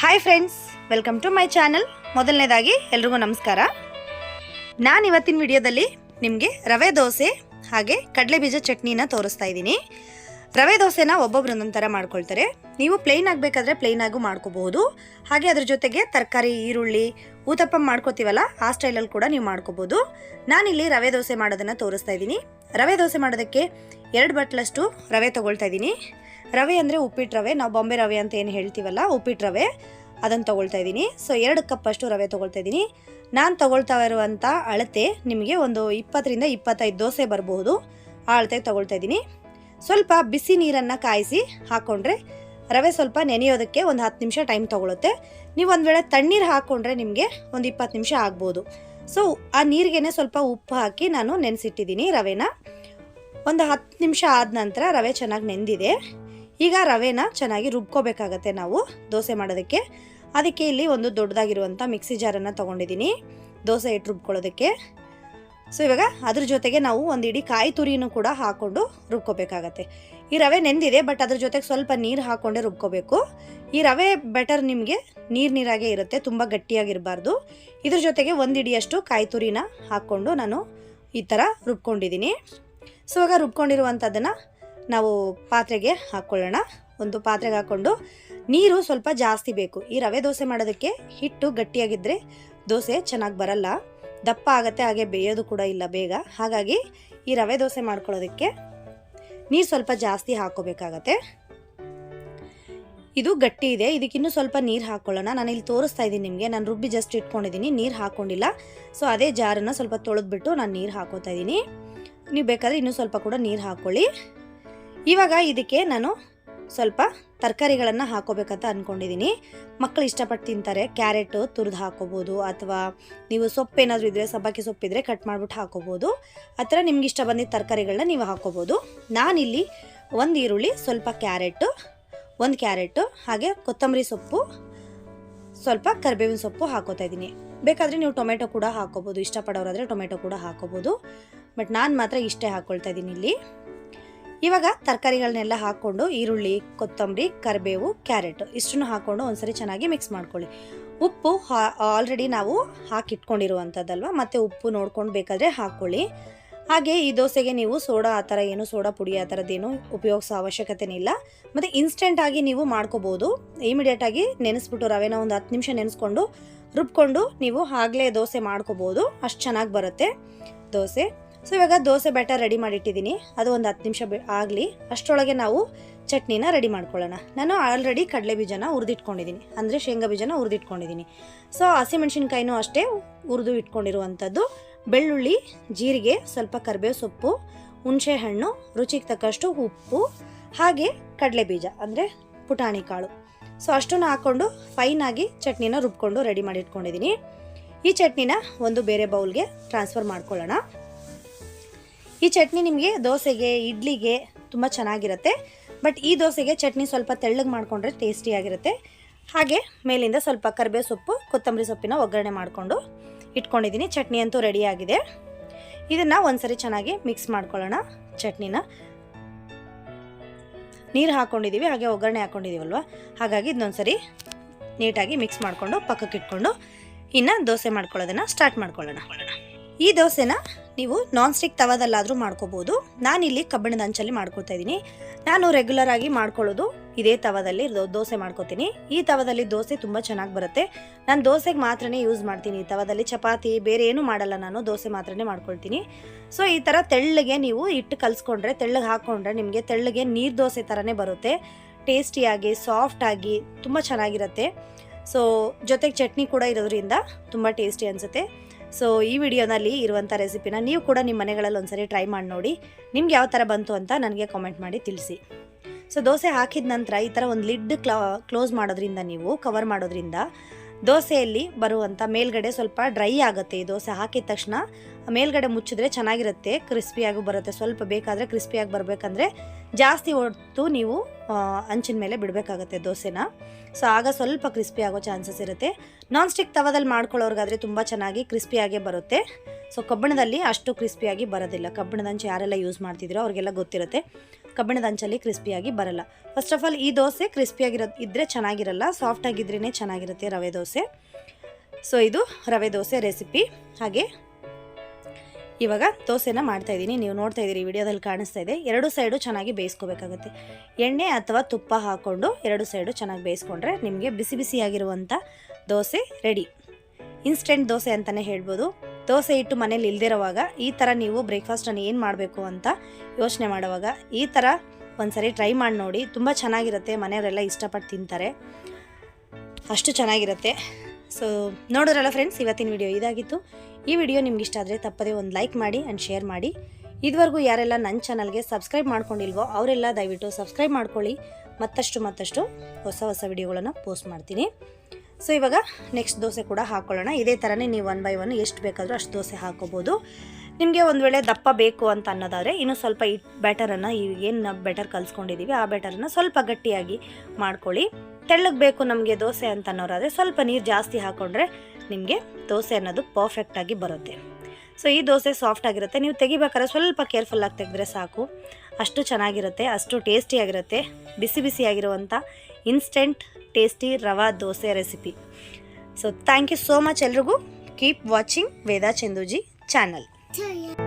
Hi friends welcome to my channel ಮೊದಲನೇದಾಗಿ ಎಲ್ರಿಗೂ ನಮಸ್ಕಾರ. ನಾನು ಇವತ್ತಿನ ವಿಡಿಯೋದಲ್ಲಿ ನಿಮಗೆ ರವೆ ದೋಸೆ ಹಾಗೆ ಕಡಲೆ ಬೀಜ ಚಟ್ನಿನ ತೋರಿಸ್ತಾ ಇದ್ದೀನಿ. ರವೆ ದೋಸೆನ ಒಬ್ಬೊಬ್ರು ಒಂದೊಂದು ಥರ ಮಾಡ್ಕೊಳ್ತಾರೆ. ನೀವು ಪ್ಲೇನ್ ಆಗಬೇಕಾದ್ರೆ ಪ್ಲೇನ್ ಆಗು ಮಾಡ್ಕೋಬಹುದು ಹಾಗೆ ಅದ್ರ ಜೊತೆಗೆ ತರಕಾರಿ, ಈರುಳ್ಳಿ ಊತಪ್ಪ ಮಾಡ್ಕೋತೀವಲ್ಲ, ಆ ಸ್ಟೈಲಲ್ಲಿ ಕೂಡ ನೀವು ಮಾಡ್ಕೋಬೋದು. ನಾನಿಲ್ಲಿ ರವೆ ದೋಸೆ ಮಾಡೋದನ್ನು ತೋರಿಸ್ತಾ ಇದ್ದೀನಿ. ರವೆ ದೋಸೆ ಮಾಡೋದಕ್ಕೆ ಎರಡು ಬಟ್ಲಷ್ಟು ರವೆ ತೊಗೊಳ್ತಾ ಇದ್ದೀನಿ. ರವೆ ಅಂದರೆ ಉಪ್ಪಿಟ್ಟು ರವೆ. ನಾವು ಬಾಂಬೆ ರವೆ ಅಂತ ಏನು ಹೇಳ್ತೀವಲ್ಲ ಉಪ್ಪಿಟ್ಟು ರವೆ. ಅದನ್ನು ತೊಗೊಳ್ತಾ ಇದ್ದೀನಿ ಸೊ ಎರಡು ಕಪ್ಪಷ್ಟು ರವೆ ತೊಗೊಳ್ತಾ ಇದ್ದೀನಿ ನಾನು ತೊಗೊಳ್ತಾ ಇರುವಂಥ ಅಳತೆ ನಿಮಗೆ ಒಂದು ಇಪ್ಪತ್ತರಿಂದ ಇಪ್ಪತ್ತೈದು ದೋಸೆ ಬರಬಹುದು. ಆ ಅಳತೆಗೆ ತೊಗೊಳ್ತಾ ಇದ್ದೀನಿ ಸ್ವಲ್ಪ ಬಿಸಿ ನೀರನ್ನು ಕಾಯಿಸಿ ಹಾಕ್ಕೊಂಡ್ರೆ ರವೆ ಸ್ವಲ್ಪ ನೆನೆಯೋದಕ್ಕೆ ಒಂದು ಹತ್ತು ನಿಮಿಷ ಟೈಮ್ ತೊಗೊಳುತ್ತೆ. ನೀವು ಒಂದು ವೇಳೆ ತಣ್ಣೀರು ಹಾಕ್ಕೊಂಡ್ರೆ ನಿಮಗೆ ಒಂದು ಇಪ್ಪತ್ತು ನಿಮಿಷ ಆಗ್ಬೋದು. ಸೊ ಆ ನೀರಿಗೆನೇ ಸ್ವಲ್ಪ ಉಪ್ಪು ಹಾಕಿ ನಾನು ನೆನೆಸಿಟ್ಟಿದ್ದೀನಿ ರವೆನ. ಒಂದು ಹತ್ತು ನಿಮಿಷ ಆದ ನಂತರ ರವೆ ಚೆನ್ನಾಗಿ ನೆಂದಿದೆ. ಈಗ ರವೆನ ಚೆನ್ನಾಗಿ ರುಬ್ಕೋಬೇಕಾಗತ್ತೆ ನಾವು ದೋಸೆ ಮಾಡೋದಕ್ಕೆ. ಅದಕ್ಕೆ ಇಲ್ಲಿ ಒಂದು ದೊಡ್ಡದಾಗಿರುವಂಥ ಮಿಕ್ಸಿ ಜಾರನ್ನು ತೊಗೊಂಡಿದ್ದೀನಿ. ದೋಸೆ ಇಟ್ಟು ರುಬ್ಕೊಳ್ಳೋದಕ್ಕೆ. ಸೊ ಇವಾಗ ಅದ್ರ ಜೊತೆಗೆ ನಾವು ಒಂದು ಇಡೀ ಕಾಯಿ ತುರಿನೂ ಕೂಡ ಹಾಕ್ಕೊಂಡು ರುಬ್ಕೋಬೇಕಾಗತ್ತೆ. ಈ ರವೆ ನೆಂದಿದೆ ಬಟ್ ಅದ್ರ ಜೊತೆಗೆ ಸ್ವಲ್ಪ ನೀರು ಹಾಕ್ಕೊಂಡೇ ರುಬ್ಕೋಬೇಕು. ಈ ರವೆ ಬೆಟರ್ ನಿಮಗೆ ನೀರು ನೀರಾಗೆ ಇರುತ್ತೆ, ತುಂಬ ಗಟ್ಟಿಯಾಗಿರಬಾರ್ದು. ಇದ್ರ ಜೊತೆಗೆ ಒಂದು ಇಡಿಯಷ್ಟು ಕಾಯಿ ತುರಿನ ಹಾಕ್ಕೊಂಡು ನಾನು ಈ ಥರ ರುಬ್ಕೊಂಡಿದ್ದೀನಿ. ಸೊ ಇವಾಗ ರುಬ್ಕೊಂಡಿರುವಂಥದ್ದನ್ನು ನಾವು ಪಾತ್ರೆಗೆ ಹಾಕ್ಕೊಳ್ಳೋಣ ಒಂದು ಪಾತ್ರೆಗೆ ಹಾಕ್ಕೊಂಡು ನೀರು ಸ್ವಲ್ಪ ಜಾಸ್ತಿ ಬೇಕು. ಈ ರವೆ ದೋಸೆ ಮಾಡೋದಕ್ಕೆ ಹಿಟ್ಟು ಗಟ್ಟಿಯಾಗಿದ್ದರೆ ದೋಸೆ ಚೆನ್ನಾಗಿ ಬರಲ್ಲ. ದಪ್ಪ ಆಗುತ್ತೆ, ಹಾಗೆ ಬೇಯೋದು ಕೂಡ ಇಲ್ಲ ಬೇಗ. ಹಾಗಾಗಿ ಈ ರವೆ ದೋಸೆ ಮಾಡ್ಕೊಳ್ಳೋದಕ್ಕೆ ನೀರು ಸ್ವಲ್ಪ ಜಾಸ್ತಿ ಹಾಕೋಬೇಕಾಗತ್ತೆ ಇದು ಗಟ್ಟಿ ಇದೆ. ಇದಕ್ಕಿನ್ನೂ ಸ್ವಲ್ಪ ನೀರು ಹಾಕ್ಕೊಳ್ಳೋಣ ನಾನು ಇಲ್ಲಿ ತೋರಿಸ್ತಾ ಇದ್ದೀನಿ ನಿಮಗೆ. ನಾನು ರುಬ್ಬಿ ಜಸ್ಟ್ ಇಟ್ಕೊಂಡಿದ್ದೀನಿ. ನೀರು ಹಾಕ್ಕೊಂಡಿಲ್ಲ ಸೊ ಅದೇ ಜಾರನ್ನು ಸ್ವಲ್ಪ ತೊಳೆದ್ಬಿಟ್ಟು ನಾನು ನೀರು ಹಾಕೋತಾ ಇದ್ದೀನಿ. ನೀವು ಬೇಕಾದರೆ ಇನ್ನೂ ಸ್ವಲ್ಪ ಕೂಡ ನೀರು ಹಾಕ್ಕೊಳ್ಳಿ ಇವಾಗ ಇದಕ್ಕೆ ನಾನು ಸ್ವಲ್ಪ ತರಕಾರಿಗಳನ್ನು ಹಾಕೋಬೇಕಂತ ಅಂದ್ಕೊಂಡಿದ್ದೀನಿ ಮಕ್ಕಳು ಇಷ್ಟಪಟ್ಟು ತಿಂತಾರೆ. ಕ್ಯಾರೆಟು ತುರಿದು ಹಾಕೋಬೋದು, ಅಥವಾ ನೀವು ಸೊಪ್ಪು ಏನಾದರೂ ಇದ್ದರೆ ಸಬ್ಬಕ್ಕಿ ಸೊಪ್ಪಿದ್ರೆ ಕಟ್ ಮಾಡಿಬಿಟ್ಟು ಹಾಕೋಬೋದು. ಆ ಥರ ನಿಮ್ಗೆ ಇಷ್ಟ ಬಂದಿದ್ದ ತರಕಾರಿಗಳನ್ನ ನೀವು ಹಾಕೋಬೋದು. ನಾನಿಲ್ಲಿ ಒಂದು ಈರುಳ್ಳಿ, ಸ್ವಲ್ಪ ಕ್ಯಾರೆಟು, ಒಂದು ಕ್ಯಾರೆಟು, ಹಾಗೆ ಕೊತ್ತಂಬರಿ ಸೊಪ್ಪು, ಸ್ವಲ್ಪ ಕರಿಬೇವಿನ ಸೊಪ್ಪು ಹಾಕೋತಾ ಇದ್ದೀನಿ. ಬೇಕಾದರೆ ನೀವು ಟೊಮೆಟೊ ಕೂಡ ಹಾಕೋಬೋದು. ಇಷ್ಟಪಡೋರಾದರೆ ಟೊಮೆಟೊ ಕೂಡ ಹಾಕೋಬೋದು. ಬಟ್ ನಾನು ಮಾತ್ರ ಇಷ್ಟೇ ಹಾಕ್ಕೊಳ್ತಾ ಇದ್ದೀನಿ ಇಲ್ಲಿ. ಇವಾಗ ತರಕಾರಿಗಳನ್ನೆಲ್ಲ ಹಾಕ್ಕೊಂಡು ಈರುಳ್ಳಿ, ಕೊತ್ತಂಬರಿ, ಕರಿಬೇವು, ಕ್ಯಾರೆಟ್ ಇಷ್ಟನ್ನು ಹಾಕ್ಕೊಂಡು ಒಂದ್ಸರಿ ಚೆನ್ನಾಗಿ ಮಿಕ್ಸ್ ಮಾಡ್ಕೊಳ್ಳಿ. ಉಪ್ಪು ಆಲ್ರೆಡಿ ನಾವು ಹಾಕಿಟ್ಕೊಂಡಿರುವಂಥದ್ದಲ್ವ? ಮತ್ತು ಉಪ್ಪು ನೋಡ್ಕೊಂಡು ಬೇಕಾದರೆ ಹಾಕ್ಕೊಳ್ಳಿ. ಹಾಗೆ ಈ ದೋಸೆಗೆ ನೀವು ಸೋಡಾ ಆ ಥರ ಏನು, ಸೋಡಾ ಪುಡಿ ಆ ಥರದ್ದೇನು ಉಪಯೋಗಿಸೋ ಅವಶ್ಯಕತೆನೇ ಇಲ್ಲ. ಮತ್ತು ಇನ್ಸ್ಟೆಂಟಾಗಿ ನೀವು ಮಾಡ್ಕೋಬೋದು. ಇಮಿಡಿಯೇಟಾಗಿ ನೆನೆಸ್ಬಿಟ್ಟು ರವೆನ ಒಂದು ಹತ್ತು ನಿಮಿಷ ನೆನೆಸ್ಕೊಂಡು ರುಬ್ಕೊಂಡು ನೀವು ಆಗಲೇ ದೋಸೆ ಮಾಡ್ಕೋಬೋದು. ಅಷ್ಟು ಚೆನ್ನಾಗಿ ಬರುತ್ತೆ ದೋಸೆ. ಸೊ ಇವಾಗ ದೋಸೆ ಬ್ಯಾಟರ್ ರೆಡಿ ಮಾಡಿಟ್ಟಿದ್ದೀನಿ. ಅದು ಒಂದು ಹತ್ತು ನಿಮಿಷ ಆಗಲಿ. ಅಷ್ಟರೊಳಗೆ ನಾವು ಚಟ್ನಿನ ರೆಡಿ ಮಾಡ್ಕೊಳ್ಳೋಣ. ನಾನು ಆಲ್ರೆಡಿ ಕಡಲೆ ಬೀಜನ ಹುರಿದಿಟ್ಕೊಂಡಿದ್ದೀನಿ. ಅಂದರೆ ಶೇಂಗಾ ಬೀಜನ ಹುರಿದಿಟ್ಕೊಂಡಿದ್ದೀನಿ. ಸೊ ಹಸಿಮೆಣ್ಸಿನ್ಕಾಯಿನೂ ಅಷ್ಟೇ ಹುರಿದು ಇಟ್ಕೊಂಡಿರುವಂಥದ್ದು. ಬೆಳ್ಳುಳ್ಳಿ, ಜೀರಿಗೆ, ಸ್ವಲ್ಪ ಕರಿಬೇವು ಸೊಪ್ಪು ಹುಣಸೆಹಣ್ಣು ರುಚಿಗೆ ತಕ್ಕಷ್ಟು ಉಪ್ಪು, ಹಾಗೆ ಕಡಲೆ ಬೀಜ, ಅಂದರೆ ಪುಟಾಣಿ ಕಾಳು. ಸೊ ಅಷ್ಟನ್ನು ಹಾಕ್ಕೊಂಡು ಫೈನಾಗಿ ಚಟ್ನಿನ ರುಬ್ಕೊಂಡು ರೆಡಿ ಮಾಡಿ ಇಟ್ಕೊಂಡಿದ್ದೀನಿ ಈ ಚಟ್ನಿನ ಒಂದು ಬೇರೆ ಬೌಲ್ಗೆ ಟ್ರಾನ್ಸ್ಫರ್ ಮಾಡ್ಕೊಳ್ಳೋಣ. ಈ ಚಟ್ನಿ ನಿಮಗೆ ದೋಸೆಗೆ, ಇಡ್ಲಿಗೆ ತುಂಬ ಚೆನ್ನಾಗಿರುತ್ತೆ. ಬಟ್ ಈ ದೋಸೆಗೆ ಚಟ್ನಿ ಸ್ವಲ್ಪ ತೆಳ್ಳಗೆ ಮಾಡಿಕೊಂಡ್ರೆ ಟೇಸ್ಟಿಯಾಗಿರುತ್ತೆ ಹಾಗೆ ಮೇಲಿಂದ ಸ್ವಲ್ಪ ಕರಿಬೇವು ಸೊಪ್ಪು, ಕೊತ್ತಂಬರಿ ಸೊಪ್ಪಿನ ಒಗ್ಗರಣೆ ಮಾಡಿಕೊಂಡು ಇಟ್ಕೊಂಡಿದ್ದೀನಿ. ಚಟ್ನಿ ಅಂತೂ ರೆಡಿಯಾಗಿದೆ ಇದನ್ನು ಒಂದ್ಸರಿ ಚೆನ್ನಾಗಿ ಮಿಕ್ಸ್ ಮಾಡ್ಕೊಳ್ಳೋಣ ಚಟ್ನಿನ. ನೀರು ಹಾಕ್ಕೊಂಡಿದ್ದೀವಿ ಹಾಗೆ ಒಗ್ಗರಣೆ ಹಾಕ್ಕೊಂಡಿದ್ದೀವಲ್ವ ಹಾಗಾಗಿ ಇದನ್ನೊಂದ್ಸರಿ ನೀಟಾಗಿ ಮಿಕ್ಸ್ ಮಾಡಿಕೊಂಡು ಪಕ್ಕಕ್ಕೆ ಇಟ್ಕೊಂಡು ಇನ್ನು ದೋಸೆ ಮಾಡ್ಕೊಳ್ಳೋದನ್ನು ಸ್ಟಾರ್ಟ್ ಮಾಡ್ಕೊಳ್ಳೋಣ. ಈ ದೋಸೆನ ನೀವು ನಾನ್ ಸ್ಟಿಕ್ ತವಾದಲ್ಲಾದರೂ ಮಾಡ್ಕೋಬೋದು. ನಾನಿಲ್ಲಿ ಕಬ್ಬಿಣದ ಅಂಚಲ್ಲಿ ಮಾಡ್ಕೊತಾ ಇದ್ದೀನಿ. ನಾನು ರೆಗ್ಯುಲರ್ ಆಗಿ ಮಾಡ್ಕೊಳ್ಳೋದು ಇದೇ ತವದಲ್ಲಿ ದೋಸೆ ಮಾಡ್ಕೋತೀನಿ. ಈ ತವದಲ್ಲಿ ದೋಸೆ ತುಂಬ ಚೆನ್ನಾಗಿ ಬರುತ್ತೆ. ನಾನು ದೋಸೆಗೆ ಮಾತ್ರನೇ ಯೂಸ್ ಮಾಡ್ತೀನಿ. ಈ ತವದಲ್ಲಿ ಚಪಾತಿ, ಬೇರೆ ಏನೂ ಮಾಡಲ್ಲ ನಾನು. ದೋಸೆ ಮಾತ್ರನೇ ಮಾಡ್ಕೊಳ್ತೀನಿ. ಸೊ ಈ ಥರ ತೆಳ್ಳಗೆ ನೀವು ಹಿಟ್ಟು ಕಲಿಸ್ಕೊಂಡ್ರೆ, ತೆಳ್ಳಗೆ ಹಾಕ್ಕೊಂಡ್ರೆ ನಿಮಗೆ ತೆಳ್ಳಗೆ ನೀರು ದೋಸೆ ಥರನೇ ಬರುತ್ತೆ. ಟೇಸ್ಟಿಯಾಗಿ ಸಾಫ್ಟಾಗಿ ತುಂಬ ಚೆನ್ನಾಗಿರುತ್ತೆ. ಸೊ ಜೊತೆಗೆ ಚಟ್ನಿ ಕೂಡ ಇರೋದ್ರಿಂದ ತುಂಬ ಟೇಸ್ಟಿ ಅನಿಸುತ್ತೆ. ಸೊ ಈ ವಿಡಿಯೋನಲ್ಲಿ ಇರುವಂಥ ರೆಸಿಪಿನ ನೀವು ಕೂಡ ನಿಮ್ಮ ಮನೆಗಳಲ್ಲಿ ಒಂದ್ಸರಿ ಟ್ರೈ ಮಾಡಿ ನೋಡಿ. ನಿಮ್ಗೆ ಯಾವ ಥರ ಬಂತು ಅಂತ ನನಗೆ ಕಾಮೆಂಟ್ ಮಾಡಿ ತಿಳಿಸಿ. ಸೊ ದೋಸೆ ಹಾಕಿದ ನಂತರ ಈ ಥರ ಒಂದು ಲಿಡ್ ಕ್ಲಾ ಕ್ಲೋಸ್ ಮಾಡೋದ್ರಿಂದ ನೀವು ಕವರ್ ಮಾಡೋದ್ರಿಂದ ದೋಸೆಯಲ್ಲಿ ಬರುವಂಥ ಮೇಲ್ಗಡೆ ಸ್ವಲ್ಪ ಡ್ರೈ ಆಗುತ್ತೆ ಈ ದೋಸೆ ಹಾಕಿದ ತಕ್ಷಣ. ಮೇಲ್ಗಡೆ ಮುಚ್ಚಿದ್ರೆ ಚೆನ್ನಾಗಿರುತ್ತೆ ಕ್ರಿಸ್ಪಿಯಾಗಿ ಬರುತ್ತೆ. ಸ್ವಲ್ಪ ಬೇಕಾದರೆ ಕ್ರಿಸ್ಪಿಯಾಗಿ ಬರಬೇಕಂದ್ರೆ ಜಾಸ್ತಿ ಹೊತ್ತು ನೀವು ಅಂಚಿನ ಮೇಲೆ ಬಿಡಬೇಕಾಗತ್ತೆ ದೋಸೆನ. ಸೊ ಆಗ ಸ್ವಲ್ಪ ಕ್ರಿಸ್ಪಿ ಆಗೋ ಚಾನ್ಸಸ್ ಇರುತ್ತೆ. ನಾನ್ ಸ್ಟಿಕ್ ತವದಲ್ಲಿ ಮಾಡ್ಕೊಳ್ಳೋರ್ಗಾದರೆ ತುಂಬ ಚೆನ್ನಾಗಿ ಕ್ರಿಸ್ಪಿಯಾಗೇ ಬರುತ್ತೆ. ಸೊ ಕಬ್ಬಿಣದಲ್ಲಿ ಅಷ್ಟು ಕ್ರಿಸ್ಪಿಯಾಗಿ ಬರೋದಿಲ್ಲ. ಕಬ್ಬಣದಂಚು ಯಾರೆಲ್ಲ ಯೂಸ್ ಮಾಡ್ತಿದ್ರೋ ಅವ್ರಿಗೆಲ್ಲ ಗೊತ್ತಿರುತ್ತೆ. ಕಬ್ಬಿಣದ ಅಂಚಲ್ಲಿ ಕ್ರಿಸ್ಪಿಯಾಗಿ ಬರಲ್ಲ. ಫಸ್ಟ್ ಆಫ್ ಆಲ್ ಈ ದೋಸೆ ಕ್ರಿಸ್ಪಿಯಾಗಿರೋ ಇದ್ದರೆ ಚೆನ್ನಾಗಿರಲ್ಲ ಸಾಫ್ಟ್ ಆಗಿದ್ರೇ ಚೆನ್ನಾಗಿರುತ್ತೆ ರವೆ ದೋಸೆ. ಸೊ ಇದು ರವೆ ದೋಸೆ ರೆಸಿಪಿ ಹಾಗೆ ಇವಾಗ ದೋಸೆನ ಮಾಡ್ತಾ ಇದ್ದೀನಿ. ನೀವು ನೋಡ್ತಾ ಇದ್ದೀರಿ, ವಿಡಿಯೋದಲ್ಲಿ ಕಾಣಿಸ್ತಾ ಇದೆ. ಎರಡು ಸೈಡು ಚೆನ್ನಾಗಿ ಬೇಯಿಸ್ಕೋಬೇಕಾಗುತ್ತೆ. ಎಣ್ಣೆ ಅಥವಾ ತುಪ್ಪ ಹಾಕ್ಕೊಂಡು ಎರಡು ಸೈಡು ಚೆನ್ನಾಗಿ ಬೇಯಿಸ್ಕೊಂಡ್ರೆ ನಿಮಗೆ ಬಿಸಿ ಬಿಸಿಯಾಗಿರುವಂಥ ದೋಸೆ ರೆಡಿ ಇನ್ಸ್ಟೆಂಟ್ ದೋಸೆ ಅಂತಲೇ ಹೇಳ್ಬೋದು. ದೋಸೆ ಇಟ್ಟು ಮನೇಲಿ ಇಲ್ದಿರೋವಾಗ ಈ ಥರ ನೀವು ಬ್ರೇಕ್ಫಾಸ್ಟನ್ನು ಏನು ಮಾಡಬೇಕು ಅಂತ ಯೋಚನೆ ಮಾಡುವಾಗ ಈ ಥರ ಒಂದ್ಸರಿ ಟ್ರೈ ಮಾಡಿ ನೋಡಿ. ತುಂಬ ಚೆನ್ನಾಗಿರುತ್ತೆ, ಮನೆಯವರೆಲ್ಲ ಇಷ್ಟಪಟ್ಟು ತಿಂತಾರೆ. ಅಷ್ಟು ಚೆನ್ನಾಗಿರುತ್ತೆ. ಸೊ ನೋಡಿದ್ರಲ್ಲ ಫ್ರೆಂಡ್ಸ್ ಇವತ್ತಿನ ವಿಡಿಯೋ ಇದಾಗಿತ್ತು. ಈ ವಿಡಿಯೋ ನಿಮ್ಗೆ ಇಷ್ಟ ಆದರೆ ತಪ್ಪದೇ ಒಂದು ಲೈಕ್ ಮಾಡಿ ಆ್ಯಂಡ್ ಶೇರ್ ಮಾಡಿ. ಇದುವರೆಗೂ ಯಾರೆಲ್ಲ ನನ್ನ ಚಾನಲ್ಗೆ ಸಬ್ಸ್ಕ್ರೈಬ್ ಮಾಡ್ಕೊಂಡಿಲ್ವೋ ಅವರೆಲ್ಲ ದಯವಿಟ್ಟು ಸಬ್ಸ್ಕ್ರೈಬ್ ಮಾಡ್ಕೊಳ್ಳಿ. ಮತ್ತಷ್ಟು ಮತ್ತಷ್ಟು ಹೊಸ ಹೊಸ ವಿಡಿಯೋಗಳನ್ನು ಪೋಸ್ಟ್ ಮಾಡ್ತೀನಿ. ಸೊ ಇವಾಗ ನೆಕ್ಸ್ಟ್ ದೋಸೆ ಕೂಡ ಹಾಕ್ಕೊಳ್ಳೋಣ ಇದೇ ಥರನೇ ನೀವು ಒನ್ ಬೈ ಒನ್ ಎಷ್ಟು ಬೇಕಾದರೂ ಅಷ್ಟು ದೋಸೆ ಹಾಕೋಬೋದು. ನಿಮಗೆ ಒಂದು ವೇಳೆ ದಪ್ಪ ಬೇಕು ಅಂತ ಅನ್ನೋದಾದರೆ ಇನ್ನೂ ಸ್ವಲ್ಪ ಈ ಬ್ಯಾಟರನ್ನು ಏನು ನಾವು ಬೆಟರ್ ಕಲಿಸ್ಕೊಂಡಿದ್ದೀವಿ ಆ ಬ್ಯಾಟರನ್ನು ಸ್ವಲ್ಪ ಗಟ್ಟಿಯಾಗಿ ಮಾಡ್ಕೊಳ್ಳಿ. ತೆಳ್ಳಗೆ ಬೇಕು ನಮಗೆ ದೋಸೆ ಅಂತ ಅನ್ನೋರಾದರೆ ಸ್ವಲ್ಪ ನೀರು ಜಾಸ್ತಿ ಹಾಕ್ಕೊಂಡ್ರೆ ನಿಮಗೆ ದೋಸೆ ಅನ್ನೋದು ಪರ್ಫೆಕ್ಟಾಗಿ ಬರುತ್ತೆ. ಸೊ ಈ ದೋಸೆ ಸಾಫ್ಟ್ ಆಗಿರುತ್ತೆ. ನೀವು ತೆಗಿಬೇಕಾದ್ರೆ ಸ್ವಲ್ಪ ಕೇರ್ಫುಲ್ಲಾಗಿ ತೆಗೆದ್ರೆ ಸಾಕು. ಅಷ್ಟು ಚೆನ್ನಾಗಿರುತ್ತೆ, ಅಷ್ಟು ಟೇಸ್ಟಿಯಾಗಿರುತ್ತೆ ಬಿಸಿ ಬಿಸಿಯಾಗಿರುವಂಥ instant tasty rava dosa recipe so thank you so much ಎಲ್ರಿಗೂ keep watching Veda Chanduji channel Tell ya.